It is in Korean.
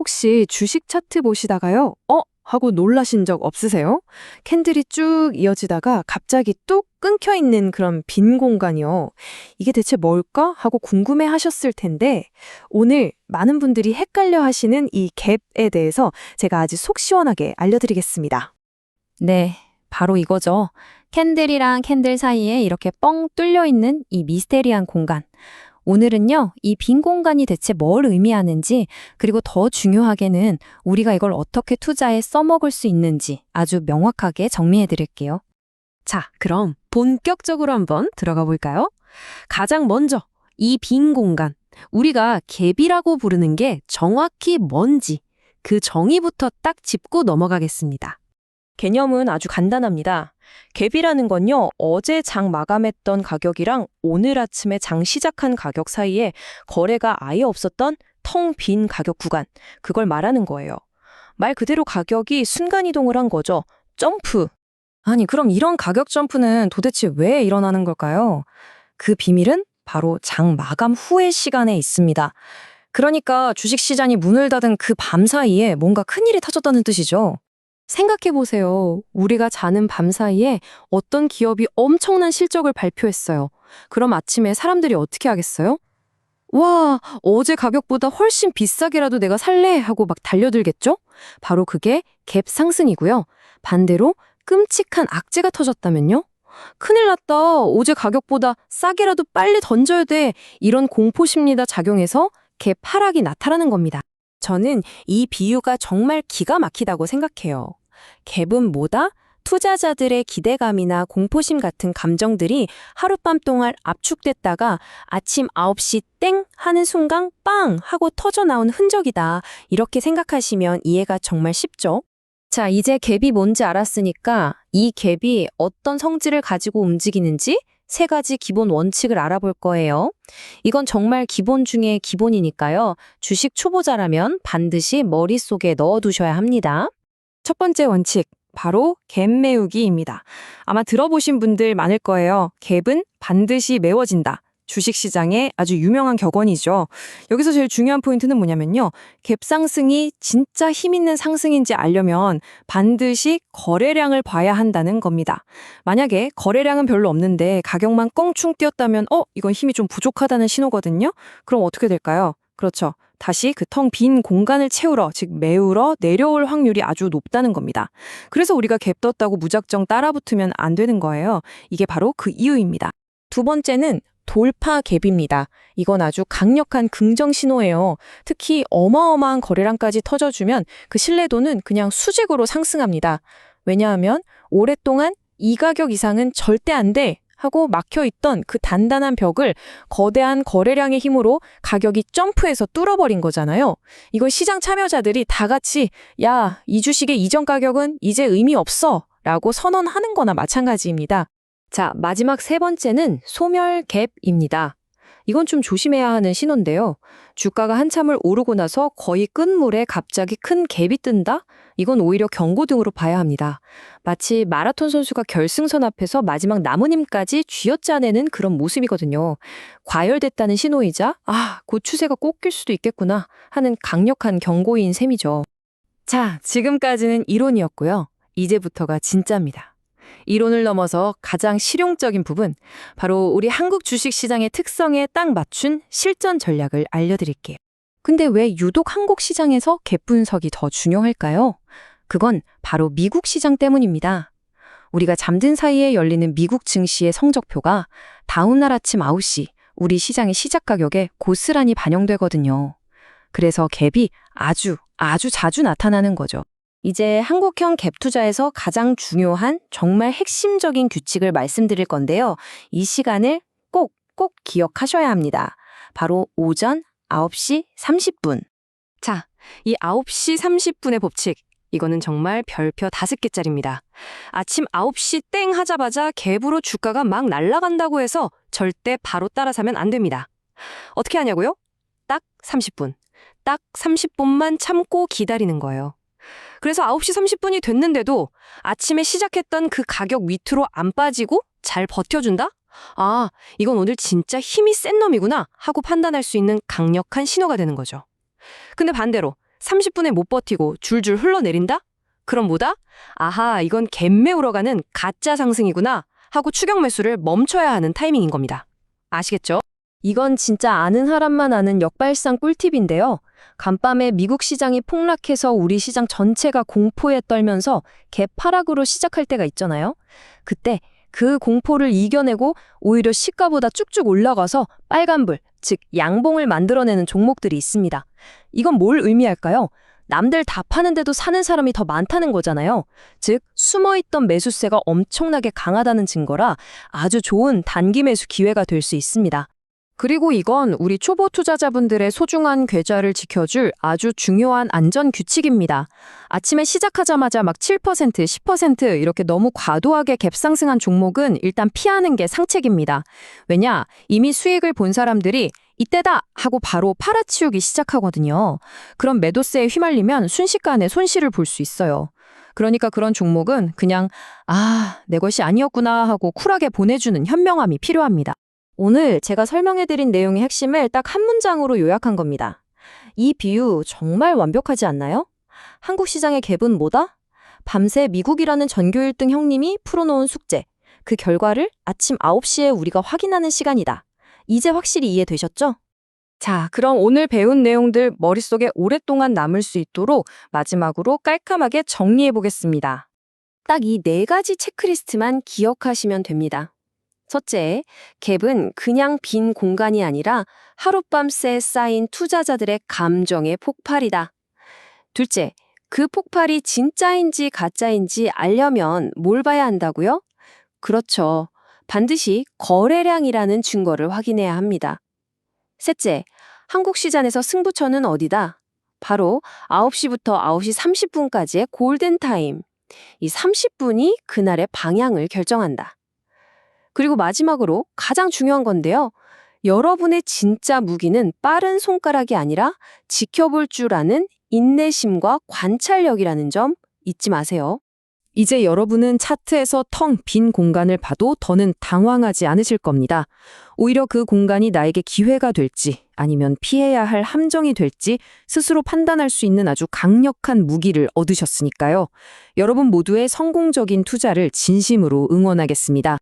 혹시 주식 차트 보시다가요? 어? 하고 놀라신 적 없으세요? 캔들이 쭉 이어지다가 갑자기 뚝 끊겨 있는 그런 빈 공간이요. 이게 대체 뭘까? 하고 궁금해 하셨을 텐데, 오늘 많은 분들이 헷갈려 하시는 이 갭에 대해서 제가 아주 속 시원하게 알려드리겠습니다. 네, 바로 이거죠. 캔들이랑 캔들 사이에 이렇게 뻥 뚫려 있는 이 미스테리한 공간. 오늘은요, 이 빈 공간이 대체 뭘 의미하는지, 그리고 더 중요하게는 우리가 이걸 어떻게 투자에 써먹을 수 있는지 아주 명확하게 정리해 드릴게요. 자, 그럼 본격적으로 한번 들어가 볼까요? 가장 먼저 이 빈 공간, 우리가 갭이라고 부르는 게 정확히 뭔지 그 정의부터 딱 짚고 넘어가겠습니다. 개념은 아주 간단합니다. 갭이라는 건요, 어제 장 마감했던 가격이랑 오늘 아침에 장 시작한 가격 사이에 거래가 아예 없었던 텅 빈 가격 구간, 그걸 말하는 거예요. 말 그대로 가격이 순간이동을 한 거죠. 점프. 아니, 그럼 이런 가격 점프는 도대체 왜 일어나는 걸까요? 그 비밀은 바로 장 마감 후의 시간에 있습니다. 그러니까 주식 시장이 문을 닫은 그 밤 사이에 뭔가 큰일이 터졌다는 뜻이죠. 생각해 보세요. 우리가 자는 밤 사이에 어떤 기업이 엄청난 실적을 발표했어요. 그럼 아침에 사람들이 어떻게 하겠어요? 와, 어제 가격보다 훨씬 비싸게라도 내가 살래 하고 막 달려들겠죠? 바로 그게 갭 상승이고요. 반대로 끔찍한 악재가 터졌다면요? 큰일 났다. 어제 가격보다 싸게라도 빨리 던져야 돼. 이런 공포 심리가 작용해서 갭 하락이 나타나는 겁니다. 저는 이 비유가 정말 기가 막히다고 생각해요. 갭은 뭐다? 투자자들의 기대감이나 공포심 같은 감정들이 하룻밤 동안 압축됐다가 아침 9시 땡 하는 순간 빵 하고 터져 나온 흔적이다. 이렇게 생각하시면 이해가 정말 쉽죠? 자, 이제 갭이 뭔지 알았으니까 이 갭이 어떤 성질을 가지고 움직이는지 세 가지 기본 원칙을 알아볼 거예요. 이건 정말 기본 중에 기본이니까요. 주식 초보자라면 반드시 머릿속에 넣어두셔야 합니다. 첫 번째 원칙, 바로 갭 메우기입니다. 아마 들어보신 분들 많을 거예요. 갭은 반드시 메워진다. 주식시장의 아주 유명한 격언이죠. 여기서 제일 중요한 포인트는 뭐냐면요. 갭 상승이 진짜 힘 있는 상승인지 알려면 반드시 거래량을 봐야 한다는 겁니다. 만약에 거래량은 별로 없는데 가격만 껑충 뛰었다면 어? 이건 힘이 좀 부족하다는 신호거든요. 그럼 어떻게 될까요? 그렇죠. 다시 그 텅 빈 공간을 채우러, 즉 메우러 내려올 확률이 아주 높다는 겁니다. 그래서 우리가 갭 떴다고 무작정 따라붙으면 안 되는 거예요. 이게 바로 그 이유입니다. 두 번째는 돌파 갭입니다. 이건 아주 강력한 긍정 신호예요. 특히 어마어마한 거래량까지 터져주면 그 신뢰도는 그냥 수직으로 상승합니다. 왜냐하면 오랫동안 이 가격 이상은 절대 안 돼. 하고 막혀있던 그 단단한 벽을 거대한 거래량의 힘으로 가격이 점프해서 뚫어버린 거잖아요. 이걸 시장 참여자들이 다 같이 야, 이 주식의 이전 가격은 이제 의미 없어 라고 선언하는 거나 마찬가지입니다. 자, 마지막 세 번째는 소멸 갭입니다. 이건 좀 조심해야 하는 신호인데요. 주가가 한참을 오르고 나서 거의 끝물에 갑자기 큰 갭이 뜬다? 이건 오히려 경고 등으로 봐야 합니다. 마치 마라톤 선수가 결승선 앞에서 마지막 힘까지 쥐어짜내는 그런 모습이거든요. 과열됐다는 신호이자 아, 곧 추세가 꺾일 수도 있겠구나 하는 강력한 경고인 셈이죠. 자, 지금까지는 이론이었고요. 이제부터가 진짜입니다. 이론을 넘어서 가장 실용적인 부분, 바로 우리 한국 주식 시장의 특성에 딱 맞춘 실전 전략을 알려드릴게요. 근데 왜 유독 한국 시장에서 갭 분석이 더 중요할까요? 그건 바로 미국 시장 때문입니다. 우리가 잠든 사이에 열리는 미국 증시의 성적표가 다음날 아침 9시 우리 시장의 시작 가격에 고스란히 반영되거든요. 그래서 갭이 아주 아주 자주 나타나는 거죠. 이제 한국형 갭 투자에서 가장 중요한 정말 핵심적인 규칙을 말씀드릴 건데요. 이 시간을 꼭, 꼭 기억하셔야 합니다. 바로 오전 9시 30분. 자, 이 9시 30분의 법칙. 이거는 정말 별표 다섯 개짜리입니다. 아침 9시 땡 하자마자 갭으로 주가가 막 날아간다고 해서 절대 바로 따라사면 안 됩니다. 어떻게 하냐고요? 딱 30분. 딱 30분만 참고 기다리는 거예요. 그래서 9시 30분이 됐는데도 아침에 시작했던 그 가격 밑으로 안 빠지고 잘 버텨준다? 아, 이건 오늘 진짜 힘이 센 놈이구나 하고 판단할 수 있는 강력한 신호가 되는 거죠. 근데 반대로 30분에 못 버티고 줄줄 흘러내린다? 그럼 뭐다? 아하, 이건 갭매우러 가는 가짜 상승이구나 하고 추격 매수를 멈춰야 하는 타이밍인 겁니다. 아시겠죠? 이건 진짜 아는 사람만 아는 역발상 꿀팁인데요. 간밤에 미국 시장이 폭락해서 우리 시장 전체가 공포에 떨면서 개파락으로 시작할 때가 있잖아요. 그때 그 공포를 이겨내고 오히려 시가보다 쭉쭉 올라가서 빨간불, 즉 양봉을 만들어내는 종목들이 있습니다. 이건 뭘 의미할까요? 남들 다 파는데도 사는 사람이 더 많다는 거잖아요. 즉, 숨어있던 매수세가 엄청나게 강하다는 증거라 아주 좋은 단기 매수 기회가 될 수 있습니다. 그리고 이건 우리 초보 투자자분들의 소중한 계좌를 지켜줄 아주 중요한 안전 규칙입니다. 아침에 시작하자마자 막 7%, 10% 이렇게 너무 과도하게 갭상승한 종목은 일단 피하는 게 상책입니다. 왜냐? 이미 수익을 본 사람들이 이때다 하고 바로 팔아치우기 시작하거든요. 그럼 매도세에 휘말리면 순식간에 손실을 볼 수 있어요. 그러니까 그런 종목은 그냥 아, 내 것이 아니었구나 하고 쿨하게 보내주는 현명함이 필요합니다. 오늘 제가 설명해드린 내용의 핵심을 딱 한 문장으로 요약한 겁니다. 이 비유 정말 완벽하지 않나요? 한국 시장의 갭은 뭐다? 밤새 미국이라는 전교 1등 형님이 풀어놓은 숙제. 그 결과를 아침 9시에 우리가 확인하는 시간이다. 이제 확실히 이해되셨죠? 자, 그럼 오늘 배운 내용들 머릿속에 오랫동안 남을 수 있도록 마지막으로 깔끔하게 정리해 보겠습니다. 딱 이 네 가지 체크리스트만 기억하시면 됩니다. 첫째, 갭은 그냥 빈 공간이 아니라 하룻밤새 쌓인 투자자들의 감정의 폭발이다. 둘째, 그 폭발이 진짜인지 가짜인지 알려면 뭘 봐야 한다고요? 그렇죠. 반드시 거래량이라는 증거를 확인해야 합니다. 셋째, 한국 시장에서 승부처는 어디다? 바로 9시부터 9시 30분까지의 골든타임. 이 30분이 그날의 방향을 결정한다. 그리고 마지막으로 가장 중요한 건데요. 여러분의 진짜 무기는 빠른 손가락이 아니라 지켜볼 줄 아는 인내심과 관찰력이라는 점 잊지 마세요. 이제 여러분은 차트에서 텅 빈 공간을 봐도 더는 당황하지 않으실 겁니다. 오히려 그 공간이 나에게 기회가 될지 아니면 피해야 할 함정이 될지 스스로 판단할 수 있는 아주 강력한 무기를 얻으셨으니까요. 여러분 모두의 성공적인 투자를 진심으로 응원하겠습니다.